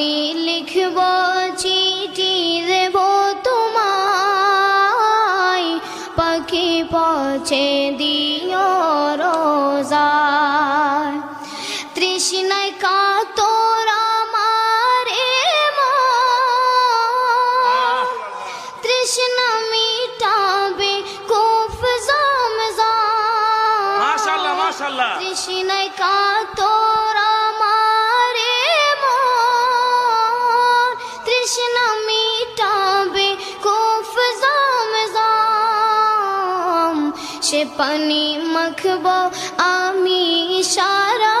আমি লিখব চিঠি দেব তোমায়। পাখি পৌঁছে দিও রোজায়। তৃষ্ণায় কাতর আমারে তৃষ্ণা মিটাবে কুফ মাশাআল্লাহ তৃষ্ণায় কাতর সে পানি মাখব আমি সারা